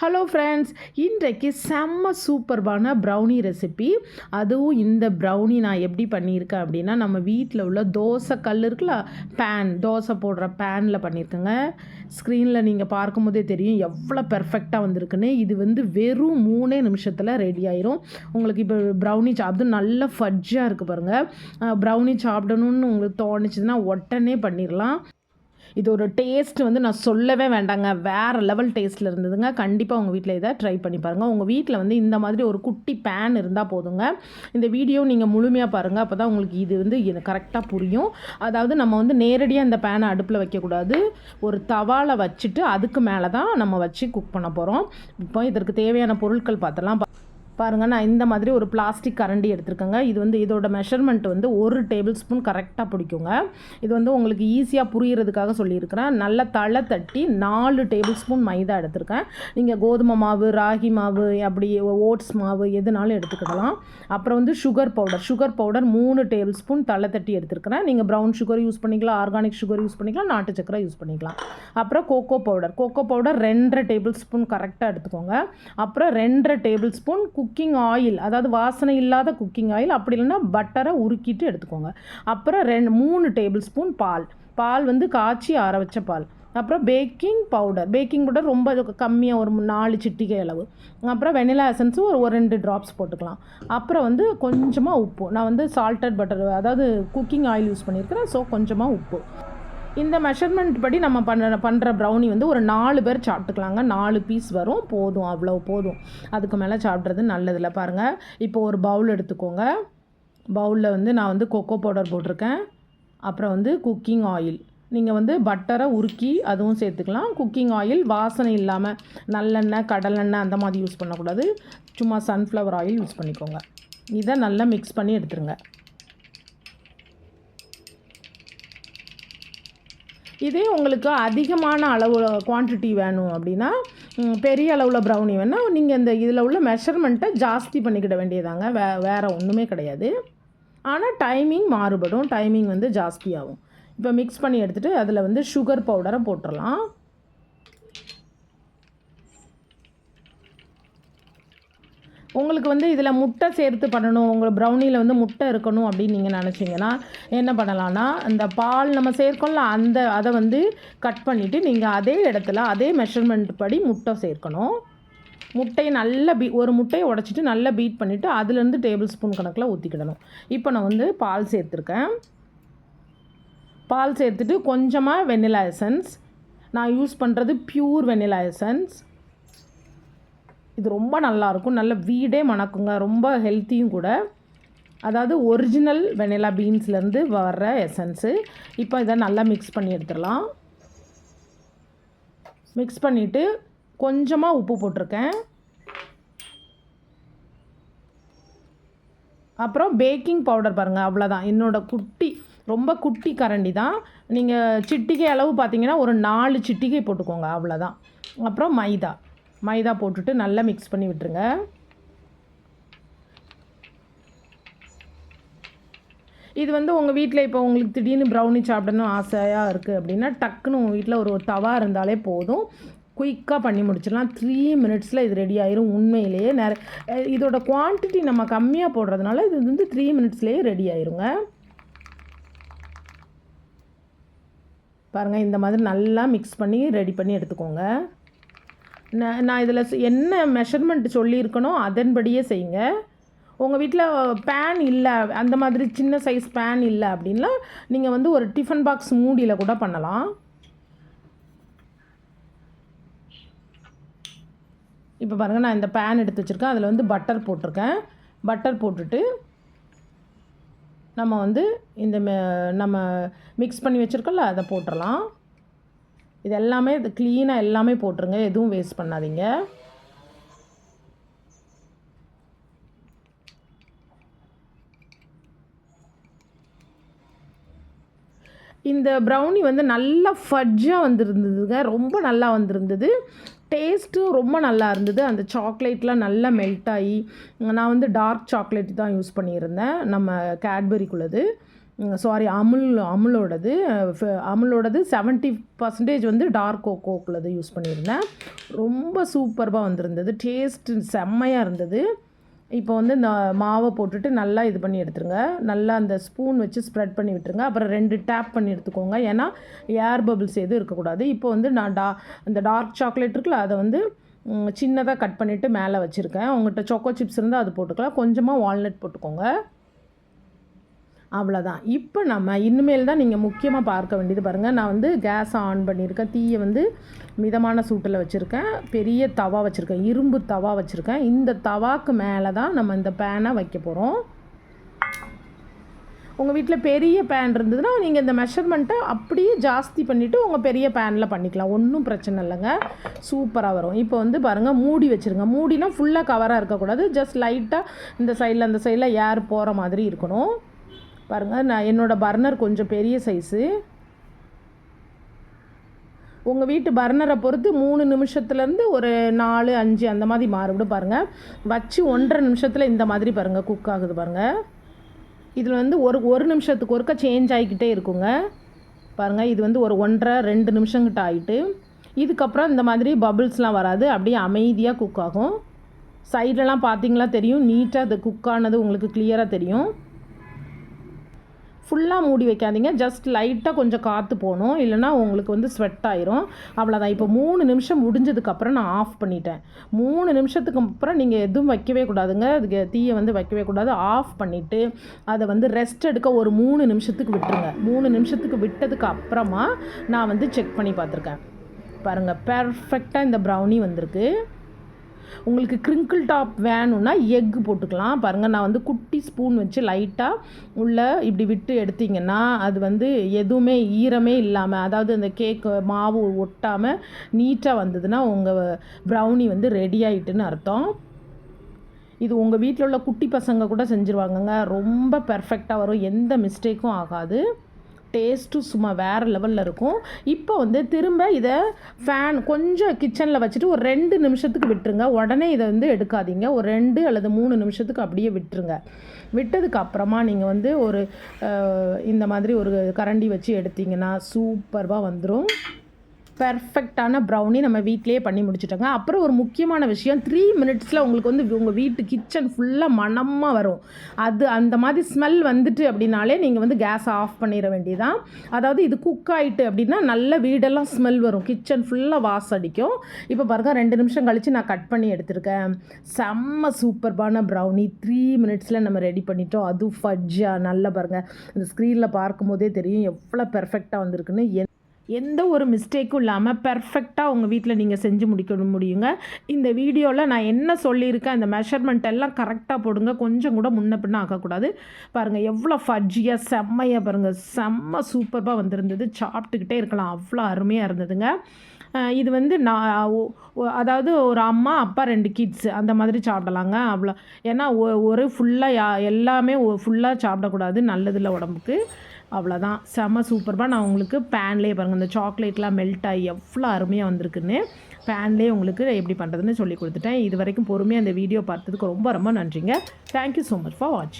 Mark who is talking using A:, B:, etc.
A: Hello friends இன்றைக்கு செம்ம சூப்பர்பான ப்ரௌனி ரெசிபி அதுவும் இந்த ப்ரௌனி நான் எப்படி பண்ணியிருக்கேன் அப்படின்னா நம்ம வீட்டில் உள்ள தோசை கல் இருக்குல்ல பேன் தோசை போடுற பேனில் பண்ணியிருக்கேங்க. ஸ்க்ரீனில் நீங்கள் பார்க்கும்போதே தெரியும் எவ்வளோ பெர்ஃபெக்டாக வந்திருக்குன்னு. இது வந்து வெறும் மூணே நிமிஷத்தில் ரெடி ஆயிரும். உங்களுக்கு இப்போ ப்ரௌனி சாப்பிட்டு நல்ல ஃபட்ஜாக இருக்குது பாருங்கள் ப்ரௌனி சாப்பிடணும்னு உங்களுக்கு தோணுச்சுன்னா உடனே பண்ணிடலாம் இது ஒரு டேஸ்ட் வந்து நான் சொல்லவே வேண்டாங்க. வேறு லெவல் டேஸ்ட்டில் இருந்ததுங்க. கண்டிப்பாக உங்கள் வீட்டில் இதை ட்ரை பண்ணி பாருங்கள் உங்கள் வீட்டில் வந்து இந்த மாதிரி ஒரு குட்டி பேன் இருந்தால் போதுங்க. இந்த வீடியோ நீங்கள் முழுமையாக பாருங்கள் அப்போ தான் உங்களுக்கு இது வந்து இது கரெக்டாக புரியும். அதாவது நம்ம வந்து நேரடியாக இந்த பேனை அடுப்பில் வைக்கக்கூடாது. ஒரு தவாலை வச்சுட்டு அதுக்கு மேலே தான் நம்ம வச்சு குக் பண்ண போகிறோம் இப்போ இதற்கு தேவையான பொருட்கள் பார்த்தலாம் பாருங்கள் நான் இந்த மாதிரி ஒரு பிளாஸ்டிக் கரண்டி எடுத்திருக்கேங்க. இது வந்து இதோட மெஷர்மெண்ட் வந்து ஒரு டேபிள் ஸ்பூன் கரெக்டாக பிடிக்குங்க. இது வந்து உங்களுக்கு ஈஸியாக புரிகிறதுக்காக சொல்லியிருக்கிறேன். நல்ல தலை தட்டி நாலு டேபிள் ஸ்பூன் மைதா எடுத்திருக்கேன். நீங்கள் கோதுமை மாவு ராகி மாவு அப்படி ஓட்ஸ் மாவு எதுனாலும் எடுத்துக்கிடலாம். அப்புறம் வந்து சுகர் பவுடர் சுகர் பவுடர் மூணு டேபிள் ஸ்பூன் தலை தட்டி எடுத்துருக்கிறேன். நீங்கள் ப்ரௌன் சுகர் யூஸ் பண்ணிக்கலாம் ஆர்கானிக் சுகர் யூஸ் பண்ணிக்கலாம் நாட்டு சக்கரை யூஸ் பண்ணிக்கலாம். அப்புறம் கோகோ பவுடர் கோகோ பவுடர் ரெண்டரை டேபிள் ஸ்பூன் கரெக்டாக எடுத்துக்கோங்க. அப்புறம் ரெண்டரை tablespoon cook cooking oil அதாவது வாசனை இல்லாத குக்கிங் ஆயில் அப்படி இல்லைன்னா பட்டரை உருக்கிட்டு எடுத்துக்கோங்க. அப்புறம் ரெண்டு மூணு டேபிள் ஸ்பூன் பால். பால் வந்து காய்ச்சி ஆற வச்ச பால். அப்புறம் பேக்கிங் பவுடர் பேக்கிங் பவுடர் ரொம்ப கம்மியாக ஒரு நாலு சிட்டிகை அளவு. அப்புறம் வெனிலா எசன்ஸும் ஒரு ஒரு ரெண்டு ட்ராப்ஸ் போட்டுக்கலாம். அப்புறம் வந்து கொஞ்சமாக உப்பு. நான் வந்து சால்டட் பட்டர் அதாவது குக்கிங் ஆயில் யூஸ் பண்ணியிருக்கிறேன் ஸோ கொஞ்சமாக உப்பு. இந்த மெஷர்மெண்ட் படி நம்ம பண்ண பண்ணுற ப்ரௌனி வந்து ஒரு நாலு பேர் சாப்பிட்டுக்கலாங்க. நாலு பீஸ் வரும். போதும். அவ்வளோ போதும். அதுக்கு மேலே சாப்பிட்றது நல்லதில்ல. பாருங்கள் இப்போ ஒரு பவுல் எடுத்துக்கோங்க. பவுலில் வந்து நான் வந்து கொக்கோ பவுடர் போட்டிருக்கேன். அப்புறம் வந்து குக்கிங் ஆயில் நீங்கள் வந்து பட்டரை உருக்கி அதுவும் சேர்த்துக்கலாம். குக்கிங் ஆயில் வாசனை இல்லாமல் நல்லெண்ணெய் கடலெண்ணெய் அந்த மாதிரி யூஸ் பண்ணக்கூடாது. சும்மா சன்ஃப்ளவர் ஆயில் யூஸ் பண்ணிக்கோங்க. இதை நல்லா மிக்ஸ் பண்ணி எடுத்துருங்க. இதே உங்களுக்கு அதிகமான அளவு குவான்டிட்டி வேணும் அப்படின்னா பெரிய அளவில் ப்ரௌனி வேணால் நீங்கள் இந்த இதில் உள்ள மெஷர்மெண்ட்டை ஜாஸ்தி பண்ணிக்கிட வேண்டியதாங்க. வே வேறு ஒன்றுமே கிடையாது. ஆனால் டைமிங் மாறுபடும். டைமிங் வந்து ஜாஸ்தியாகும். இப்போ மிக்ஸ் பண்ணி எடுத்துகிட்டு அதில் வந்து சுகர் பவுடரை போட்டுடலாம் உங்களுக்கு வந்து இதில் முட்டை சேர்த்து பண்ணணும் உங்கள் ப்ரௌனியில் வந்து முட்டை இருக்கணும் அப்படின்னு நீங்கள் நினச்சிங்கன்னா என்ன பண்ணலான்னா அந்த பால் நம்ம சேர்க்கோம்ல அந்த அதை வந்து கட் பண்ணிவிட்டு நீங்கள் அதே இடத்துல அதே மெஷர்மெண்ட் படி முட்டை சேர்க்கணும். முட்டையை நல்லா பீ ஒரு முட்டையை உடச்சிட்டு நல்லா பீட் பண்ணிவிட்டு அதுலேருந்து டேபிள் ஸ்பூன் கணக்கில் ஊற்றிக்கிடணும் இப்போ நான் வந்து பால் சேர்த்துருக்கேன். பால் சேர்த்துட்டு கொஞ்சமாக வெனிலா எசன்ஸ் நான் யூஸ் பண்ணுறது ப்யூர் வெனிலா எசன்ஸ் இது ரொம்ப நல்லாயிருக்கும் நல்ல வீடே மணக்குங்க. ரொம்ப ஹெல்த்தியும் கூட. அதாவது ஒரிஜினல் வெனிலா பீன்ஸ்லேருந்து வர்ற எசன்ஸு இப்போ இதை நல்லா மிக்ஸ் பண்ணி எடுத்துடலாம். மிக்ஸ் பண்ணிவிட்டு கொஞ்சமாக உப்பு போட்டிருக்கேன். அப்புறம் பேக்கிங் பவுடர் பாருங்கள் அவ்வளோதான் என்னோடய குட்டி ரொம்ப குட்டி கரண்டி தான். நீங்கள் சிட்டிகை அளவு பார்த்தீங்கன்னா ஒரு நாலு சிட்டிகை போட்டுக்கோங்க. அவ்வளோதான் அப்புறம் மைதா. மைதா போட்டுட்டு நல்லா மிக்ஸ் பண்ணி விட்டுருங்க. இது வந்து உங்கள் வீட்டில் இப்போ உங்களுக்கு திடீர்னு ப்ரௌனி சாப்பிடணும் ஆசையாக இருக்குது அப்படின்னா டக்குன்னு உங்கள் வீட்டில் ஒரு தவா இருந்தாலே போதும். குயிக்காக பண்ணி முடிச்சிடலாம். த்ரீ மினிட்ஸில் இது ரெடி ஆயிரும் உண்மையிலேயே. நிறைய இதோட குவான்டிட்டி நம்ம கம்மியாக போடுறதுனால இது வந்து த்ரீ மினிட்ஸ்லேயே ரெடி ஆயிருங்க. பாருங்கள் இந்த மாதிரி நல்லா மிக்ஸ் பண்ணி ரெடி பண்ணி எடுத்துக்கோங்க. நான் நான் இதில் என்ன மெஷர்மெண்ட் சொல்லியிருக்கனோ அதன்படியே செய்யுங்க. உங்கள் வீட்டில் பேன் இல்லை அந்த மாதிரி சின்ன சைஸ் பேன் இல்லை அப்படின்னா நீங்கள் வந்து ஒரு டிஃபன் பாக்ஸ் மூடியில் கூட பண்ணலாம். இப்போ பாருங்கள் நான் இந்த பேன் எடுத்து வச்சுருக்கேன். அதில் வந்து பட்டர் போட்டிருக்கேன். பட்டர் போட்டுட்டு நம்ம வந்து இந்த நம்ம மிக்ஸ் பண்ணி வச்சுருக்கோம்ல அதை போட்டுடலாம் இது எல்லாமே இது க்ளீனாக எல்லாமே போட்டுருங்க. எதுவும் வேஸ்ட் பண்ணாதீங்க. இந்த ப்ரௌனி வந்து நல்லா ஃபட்ஜாக வந்துருந்ததுங்க. ரொம்ப நல்லா வந்திருந்தது. டேஸ்ட்டும் ரொம்ப நல்லா இருந்தது. அந்த சாக்லேட்லாம் நல்லா மெல்ட் ஆகி நான் வந்து டார்க் சாக்லேட் தான் யூஸ் பண்ணியிருந்தேன். நம்ம கேட்பரிக்குள்ளது சாரி அமுல் அமுலோடது ஃப- அமுலோடது செவன்ட்டி பர்சன்டேஜ் வந்து டார்க் கோகோக்குள்ளது யூஸ் பண்ணியிருந்தேன். ரொம்ப சூப்பராக வந்திருந்தது. டேஸ்ட்டு செம்மையாக இருந்தது. இப்போ வந்து இந்த மாவை போட்டுட்டு நல்லா இது பண்ணி எடுத்துருங்க. நல்லா அந்த ஸ்பூன் வச்சு ஸ்ப்ரெட் பண்ணி விட்டுருங்க. அப்புறம் ரெண்டு டேப் பண்ணி எடுத்துக்கோங்க. ஏன்னா ஏர் பபிள்ஸ் எதுவும் இருக்கக்கூடாது. இப்போ வந்து நான் டா அந்த டார்க் சாக்லேட் இருக்குல்ல அதை வந்து சின்னதாக கட் பண்ணிவிட்டு மேலே வச்சுருக்கேன். உங்கள்கிட்ட சொக்கோ சிப்ஸ் இருந்தால் அது போட்டுக்கலாம். கொஞ்சமாக வால்நட் போட்டுக்கோங்க. அவ்வளோதான் இப்போ நம்ம இனிமேல் தான் நீங்கள் முக்கியமாக பார்க்க வேண்டியது பாருங்கள் நான் வந்து கேஸ் ஆன் பண்ணியிருக்கேன். தீயை வந்து மிதமான சூட்டில் வச்சுருக்கேன். பெரிய தவா வச்சுருக்கேன். இரும்பு தவா வச்சுருக்கேன். இந்த தவாக்கு மேலே தான் நம்ம இந்த பேனை வைக்க போகிறோம் உங்கள் வீட்டில் பெரிய பேன் இருந்ததுன்னா நீங்கள் இந்த மெஷர்மெண்ட்டை அப்படியே ஜாஸ்தி பண்ணிவிட்டு உங்கள் பெரிய பேனில் பண்ணிக்கலாம். ஒன்றும் பிரச்சனை இல்லைங்க. சூப்பராக வரும். இப்போ வந்து பாருங்கள் மூடி வச்சுருங்க. மூடினா ஃபுல்லாக கவராக இருக்கக்கூடாது. ஜஸ்ட் லைட்டாக இந்த சைடில் அந்த சைடில் ஏர் போகிற மாதிரி இருக்கணும். பாருங்கள் நான் என்னோடய பர்னர் கொஞ்சம் பெரிய சைஸு உங்கள் வீட்டு பர்னரை பொறுத்து மூணு நிமிஷத்துலேருந்து ஒரு நாலு அஞ்சு அந்த மாதிரி மாறுபடும் பாருங்கள் வச்சு ஒன்றரை நிமிஷத்தில் இந்த மாதிரி பாருங்கள் குக் ஆகுது பாருங்கள் இதில் வந்து ஒரு ஒரு நிமிஷத்துக்கு ஒருக்க சேஞ்ச் ஆகிக்கிட்டே இருக்குங்க. பாருங்கள் இது வந்து ஒரு ஒன்றரை ரெண்டு நிமிஷங்கிட்ட ஆகிட்டு இதுக்கப்புறம் இந்த மாதிரி பபுள்ஸ்லாம் வராது அப்படியே அமைதியாக குக் ஆகும். சைட்லலாம் பார்த்தீங்களா தெரியும் நீட்டாக அது குக் ஆனது உங்களுக்கு கிளியராக தெரியும். ஃபுல்லாக மூடி வைக்காதீங்க. ஜஸ்ட் லைட்டாக கொஞ்சம் காற்று போகணும். இல்லைனா உங்களுக்கு வந்து ஸ்வெட் ஆயிரும். அவ்வளோதான் இப்போ மூணு நிமிஷம் முடிஞ்சதுக்கப்புறம் நான் ஆஃப் பண்ணிட்டேன். மூணு நிமிஷத்துக்கு அப்புறம் நீங்கள் எதுவும் வைக்கவே கூடாதுங்க. அதுக்கு தீயை வந்து வைக்கவே கூடாது. ஆஃப் பண்ணிவிட்டு அதை வந்து ரெஸ்ட் எடுக்க ஒரு மூணு நிமிஷத்துக்கு விட்டுருங்க. மூணு நிமிஷத்துக்கு விட்டதுக்கு அப்புறமா நான் வந்து செக் பண்ணி பார்த்துருக்கேன். பாருங்கள் பெர்ஃபெக்டாக இந்த ப்ரௌனி வந்திருக்கு. உங்களுக்கு கிரிங்கிள் டாப் வேணும்னா எக் போட்டுக்கலாம். பாருங்கள் நான் வந்து குட்டி ஸ்பூன் வச்சு லைட்டாக உள்ளே இப்படி விட்டு எடுத்தீங்கன்னா அது வந்து எதுவுமே ஈரமே இல்லாமல் அதாவது அந்த கேக் மாவு ஒட்டாமல் நீட்டாக வந்ததுன்னா உங்கள் ப்ரௌனி வந்து ரெடி ஆகிட்டுன்னு அர்த்தம். இது உங்கள் வீட்டில் உள்ள குட்டி பசங்க கூட செஞ்சுருவாங்கங்க. ரொம்ப பெர்ஃபெக்டாக வரும். எந்த மிஸ்டேக்கும் ஆகாது. டேஸ்ட்டும் சும்மா வேறு லெவலில் இருக்கும். இப்போ வந்து திரும்ப இதை ஃபேன் கொஞ்சம் கிச்சனில் வச்சுட்டு ஒரு ரெண்டு நிமிஷத்துக்கு விட்டுருங்க. உடனே இதை வந்து எடுக்காதீங்க. ஒரு ரெண்டு அல்லது மூணு நிமிஷத்துக்கு அப்படியே விட்டுருங்க. விட்டதுக்கு அப்புறமா நீங்கள் வந்து ஒரு இந்த மாதிரி ஒரு கரண்டி வச்சு எடுத்தீங்கன்னா சூப்பராக வந்துடும் பெர்ஃபெக்டான ப்ரௌனி நம்ம வீட்டிலேயே பண்ணி முடிச்சிட்டோங்க. அப்புறம் ஒரு முக்கியமான விஷயம் த்ரீ மினிட்ஸில் உங்களுக்கு வந்து உங்கள் வீட்டு கிச்சன் ஃபுல்லாக மணமாக வரும். அது அந்த மாதிரி ஸ்மெல் வந்துட்டு அப்படின்னாலே நீங்கள் வந்து கேஸ் ஆஃப் பண்ணிட வேண்டியதான் அதாவது இது குக் ஆகிட்டு அப்படின்னா நல்ல வீடெல்லாம் ஸ்மெல் வரும். கிச்சன் ஃபுல்லாக வாஸ் அடிக்கும். இப்போ பாருங்க ரெண்டு நிமிஷம் கழித்து நான் கட் பண்ணி எடுத்திருக்கேன். செம்ம சூப்பர்பான ப்ரௌனி த்ரீ மினிட்ஸில் நம்ம ரெடி பண்ணிட்டோம். அதுவும் ஃபட்ஜா நல்லா பாருங்கள் இந்த ஸ்க்ரீனில் பார்க்கும்போதே தெரியும். எவ்வளோ பெர்ஃபெக்டாக வந்திருக்குன்னு. என் எந்த ஒரு மிஸ்டேக்கும் இல்லாமல் பெர்ஃபெக்டாக உங்கள் வீட்டில் நீங்கள் செஞ்சு முடிக்க முடியுங்க. இந்த வீடியோவில் நான் என்ன சொல்லியிருக்கேன் அந்த மெஷர்மெண்ட் எல்லாம் கரெக்டாக போடுங்க. கொஞ்சம் கூட முன்ன பின்ன ஆக்கக்கூடாது பாருங்கள் எவ்வளோ ஃபஜ்ஜியாக செம்மையாக பாருங்கள் செம்ம சூப்பராக வந்திருந்தது. சாப்பிட்டுக்கிட்டே இருக்கலாம். அவ்வளோ அருமையாக இருந்ததுங்க. இது வந்து நான் அதாவது ஒரு அம்மா அப்பா ரெண்டு கிட்ஸ் அந்த மாதிரி சாப்பிடலாங்க. அவ்வளோ. ஏன்னா ஒ- ஒரு ஃபுல்லாக எல்லாமே ஃபுல்லாக சாப்பிடக்கூடாது. நல்லதில்லை உடம்புக்கு. அவ்வளோதான் செம்ம சூப்பராக நான் உங்களுக்கு பேன்லேயே பாருங்கள் இந்த சாக்லேட்லாம் மெல்ட் ஆகி எவ்வளோ அருமையாக வந்திருக்குன்னு. பேன்லேயே உங்களுக்கு எப்படி பண்ணுறதுன்னு சொல்லி கொடுத்துட்டேன். இது வரைக்கும் பொறுமையாக அந்த வீடியோ பார்த்ததுக்கு ரொம்ப ரொம்ப நன்றிங்க. தேங்க்யூ ஸோ மச் ஃபார் வாட்சிங்